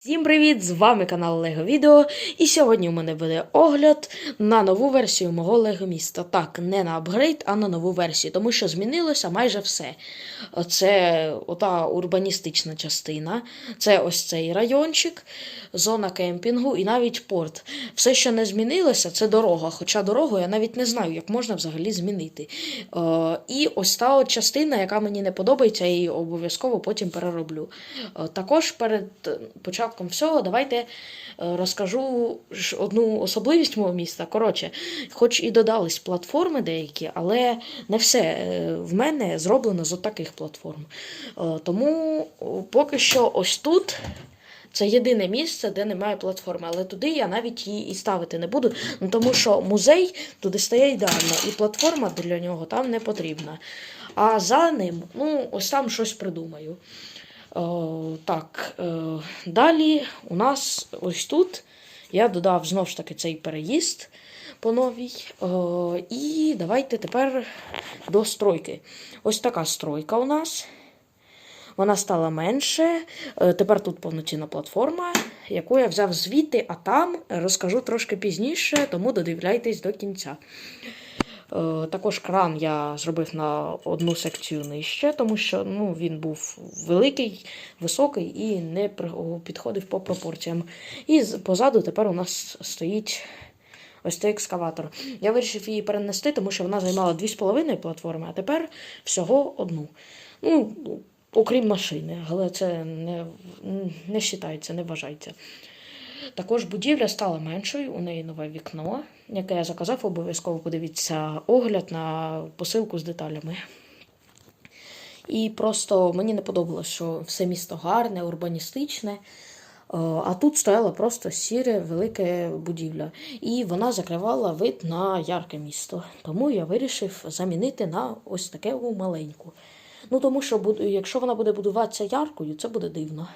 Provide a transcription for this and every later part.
Всім привіт! З вами канал Лего Відео. І сьогодні у мене буде огляд на нову версію мого Лего міста. Так, не на апгрейд, а на нову версію, тому що змінилося майже все. Це ота урбаністична частина, це ось цей райончик, зона кемпінгу і навіть порт. Все, що не змінилося, це дорога. Хоча дорогу я навіть не знаю, як можна взагалі змінити. Е, І ось та от частина, яка мені не подобається, я її обов'язково потім перероблю. Е, Також перед е, початком всього давайте е, розкажу одну особливість мого міста. Коротше, хоч і додались платформи деякі, але не все е, в мене зроблено з таких платформ. Е, Тому поки що ось тут. Це єдине місце, де немає платформи, але туди я навіть її і ставити не буду, ну, тому що музей туди стає ідеально, і платформа для нього там не потрібна. А за ним, ну, ось там щось придумаю. О, так, е, далі у нас ось тут я додав знову ж таки цей переїзд по новій. О, і давайте тепер до стройки. Ось така стройка у нас. Вона стала менше. Е, Тепер тут повноцінна платформа, яку я взяв звідти, а там розкажу трошки пізніше, тому додивляйтесь до кінця. Е, Також кран я зробив на одну секцію нижче, тому що ну, він був великий, високий і не підходив по пропорціям. І позаду тепер у нас стоїть ось цей екскаватор. Я вирішив її перенести, тому що вона займала 2,5 платформи, а тепер всього одну. Ну, окрім машини, але це не, не вважається, не вважається. Також будівля стала меншою, у неї нове вікно, яке я заказав, обов'язково подивіться огляд на посилку з деталями. І просто мені не подобалось, що все місто гарне, урбаністичне. Е, А тут стояла просто сіре велике будівля, і вона закривала вид на ярке місто. Тому я вирішив замінити на ось таке маленьку. Ну тому що якщо вона буде будуватися яркою, це буде дивно.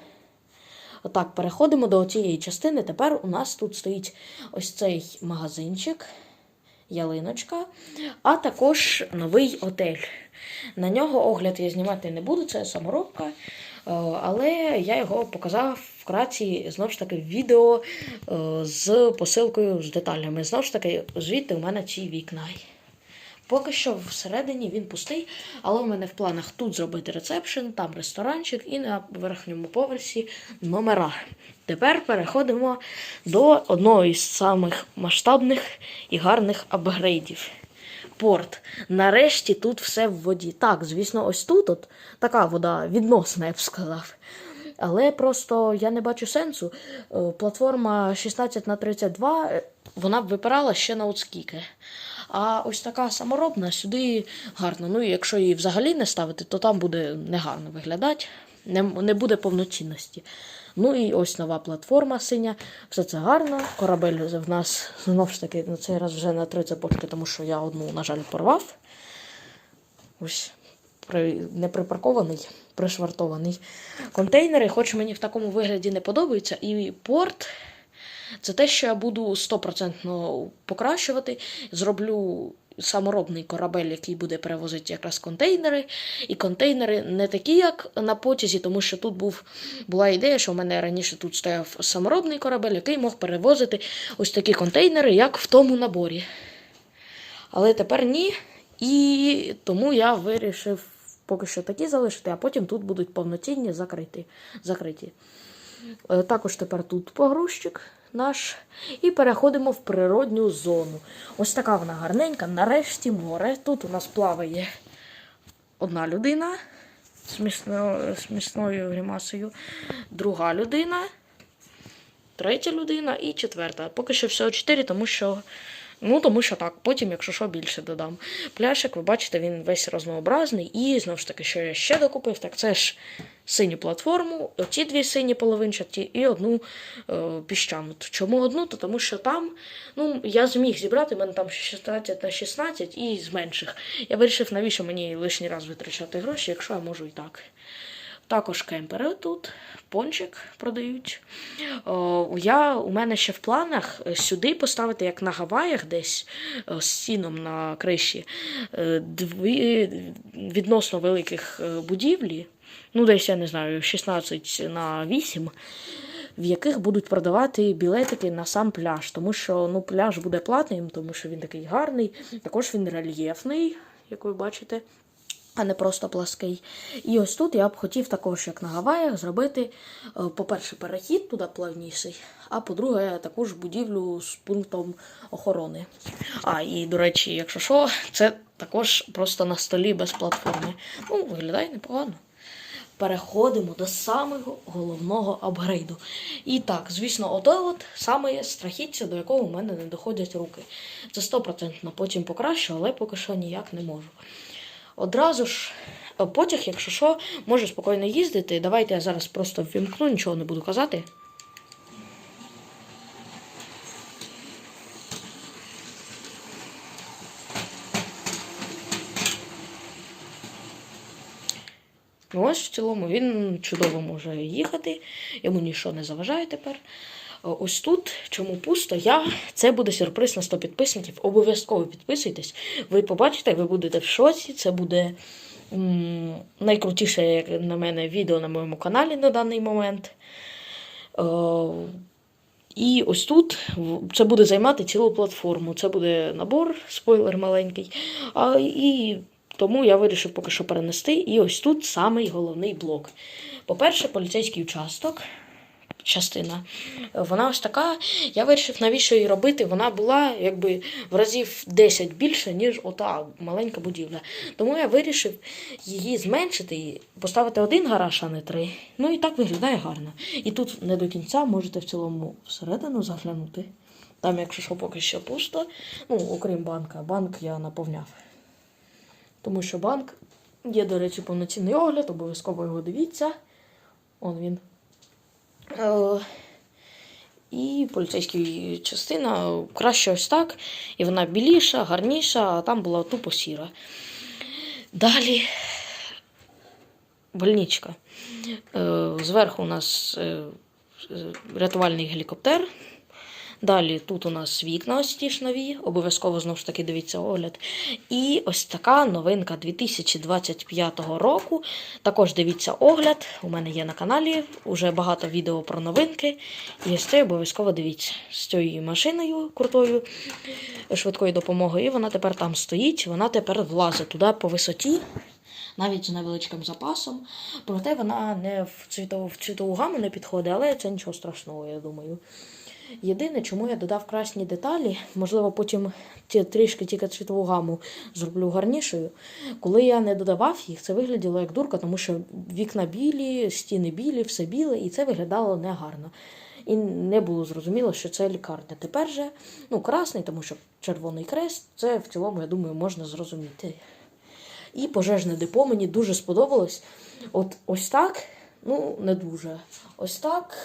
Отак, переходимо до цієї частини. Тепер у нас тут стоїть ось цей магазинчик, ялиночка, а також новий отель. На нього огляд я знімати не буду, це саморобка. е, Але я його показав вкратці, знову ж таки, відео е, з посилкою з деталями. Знову ж таки, звідти у мене ці вікна. Поки що всередині він пустий, але у мене в планах тут зробити ресепшн, там ресторанчик і на верхньому поверсі номера. Тепер переходимо до одного із самих масштабних і гарних апгрейдів. Порт. Нарешті тут все в воді. Так, звісно, ось тут от така вода відносна, я б сказав. Але просто я не бачу сенсу. Е, Платформа 16 на 32 е, вона б випирала ще на отскільки. А ось така саморобна сюди гарно. Ну якщо її взагалі не ставити, то там буде негарно виглядати, не, не буде повноцінності. Ну і ось нова платформа синя. Все це гарно. Корабель в нас знов ж таки на цей раз вже на три цепочки, тому що я одну, на жаль, порвав. Ось при, не припаркований, пришвартований. Контейнери, хоч мені в такому вигляді не подобаються, і порт. Це те, що я буду 100% покращувати. Зроблю саморобний корабель, який буде перевозити якраз контейнери. І контейнери не такі, як на потязі, тому що тут був, була ідея, що в мене раніше тут стояв саморобний корабель, який мог перевозити ось такі контейнери, як в тому наборі. Але тепер ні. І тому я вирішив поки що такі залишити, а потім тут будуть повноцінні закриті. закриті. Е, Також тепер тут погрузчик наш. І переходимо в природню зону. Ось така вона гарненька. Нарешті море. Тут у нас плаває одна людина смішно- смішною гримасою, друга людина, третя людина і четверта. Поки що всього чотири, тому що. Ну, тому що так, потім, якщо що, більше додам. Пляшик, ви бачите, він весь разнообразний. І знову ж таки, що я ще докупив, так це ж синю платформу, оці дві сині половинчаті і одну е, піщану. Чому одну? То тому що там ну, я зміг зібрати, в мене там 16 на 16 і з менших. Я вирішив, навіщо мені лишній раз витрачати гроші, якщо я можу і так. Також кемпери тут, пончик продають. Я, у мене ще в планах е, сюди поставити, як на Гаваях, десь е, з сіном на криші, е, дві відносно великих будівлі. Ну, десь, я не знаю, 16 на 8. в яких будуть продавати білетики на сам пляж. Тому що ну, пляж буде платним, тому що він такий гарний, також він рельєфний, як ви бачите а не просто плаский. І ось тут я б хотів також, як на Гаваях, зробити, е, по-перше, перехід туди плавніший, а по-друге, також будівлю з пунктом охорони. А, і, до речі, якщо що, це також просто на столі без платформи. Ну, виглядає непогано. Переходимо до самого головного апгрейду. І так, звісно, ото от саме страхіття, до якого в мене не доходять руки. Це 100% потім покращу, але поки що ніяк не можу. Одразу ж е, потяг, якщо що, може спокійно їздити. Давайте я зараз просто ввімкну, нічого не буду казати. Ну, ось в цілому він чудово може їхати, йому нічого не заважає тепер. Е, Ось тут, чому пусто, я. Це буде сюрприз на 100 підписників. Обов'язково підписуйтесь. Ви побачите, ви будете в шоці. Це буде м, найкрутіше, як на мене, відео на моєму каналі на даний момент. Е, і ось тут це буде займати цілу платформу. Це буде набор, спойлер маленький. А, і тому я вирішив поки що перенести. І ось тут самий головний блок. По-перше, поліцейський участок. Частина. Вона ось така. Я вирішив, навіщо її робити. Вона була якби в разів 10 більше, ніж ота маленька будівля. Тому я вирішив її зменшити і поставити один гараж, а не три. Ну і так виглядає гарно. І тут не до кінця можете в цілому всередину заглянути. Там, якщо що, поки що пусто. Ну, окрім банка. Банк я наповняв. Тому що банк є, до речі, повноцінний огляд, обов'язково його дивіться. Он він. Е, і поліцейська частина краще ось так. І вона біліша, гарніша, а там була тупо сіра. Далі больничка. Е, Зверху у нас е, рятувальний гелікоптер. Далі тут у нас вікна ось ті ж нові, обов'язково знову ж таки дивіться огляд. І ось така новинка 2025 року. Також дивіться огляд. У мене є на каналі вже багато відео про новинки. І ось це обов'язково дивіться з цією машиною крутою швидкої допомоги. І вона тепер там стоїть, вона тепер влазить туди по висоті. Навіть з невеличким запасом. Проте вона не в цвітову, в цвітову гаму не підходить, але це нічого страшного, я думаю. Єдине, чому я додав красні деталі, можливо, потім трішки тільки цвітову гаму зроблю гарнішою. Коли я не додавав їх, це виглядало як дурка, тому що вікна білі, стіни білі, все біле, і це виглядало негарно. І не було зрозуміло, що це лікарня. Tепер же, ну, красний, тому що червоний крест, це в цілому, я думаю, можна зрозуміти. І пожежне депо мені дуже сподобалось. От ось так, ну, не дуже. Ось так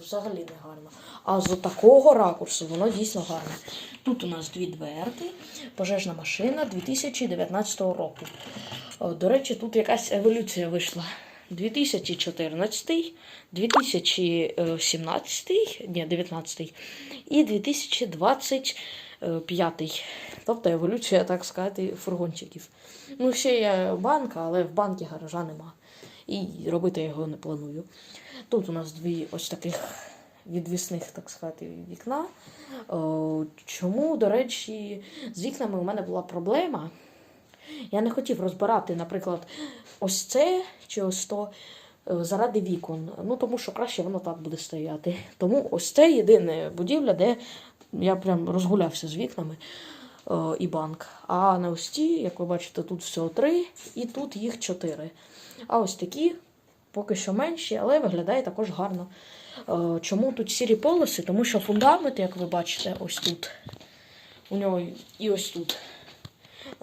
взагалі не гарно. А з такого ракурсу воно дійсно гарне. Тут у нас дві дверки, пожежна машина 2019 року. До речі, тут якась еволюція вийшла. 2014, 2017, ні, 19 і 2025. Тобто еволюція, так сказати, фургончиків. Ну, ще є банка, але в банкі гаража нема. І робити я його не планую. Тут у нас дві ось таких відвісних, так сказати, вікна. Чому, до речі, з вікнами у мене була проблема. Я не хотів розбирати, наприклад, ось це чи ось то е, заради вікон. Ну, тому що краще воно так буде стояти. Тому ось це єдине будівля, де я прям розгулявся з вікнами е, і банк. А на ось ті, як ви бачите, тут всього три, і тут їх чотири. А ось такі поки що менші, але виглядає також гарно. Е, Чому тут сірі полоси? Тому що фундамент, як ви бачите, ось тут. У нього і ось тут.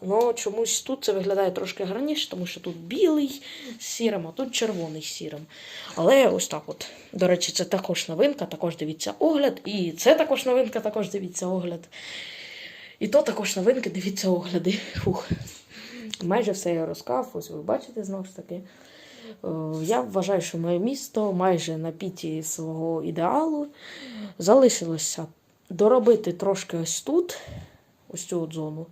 Ну, чомусь тут це виглядає трошки гарніше, тому що тут білий з сірим, а тут червоний з сірим. Але ось так от. До речі, це також новинка, також дивіться огляд. І це також новинка, також дивіться огляд. І то також новинки, дивіться огляди. Фух. Майже все я розказав, ось ви бачите знову ж таки. Е, Я вважаю, що моє місто майже на піті свого ідеалу. Залишилося доробити трошки ось тут, ось цю от зону.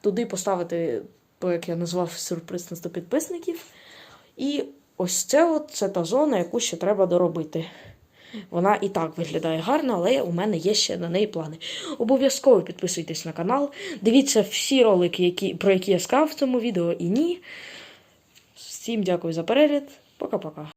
Туди поставити, то, як я назвав, сюрприз на 100 підписників. І ось це от, це та зона, яку ще треба доробити. Вона і так виглядає гарно, але у мене є ще на неї плани. Обов'язково підписуйтесь на канал, дивіться всі ролики, які, про які я сказав в цьому відео, і ні. Всім дякую за перегляд. Пока-пока.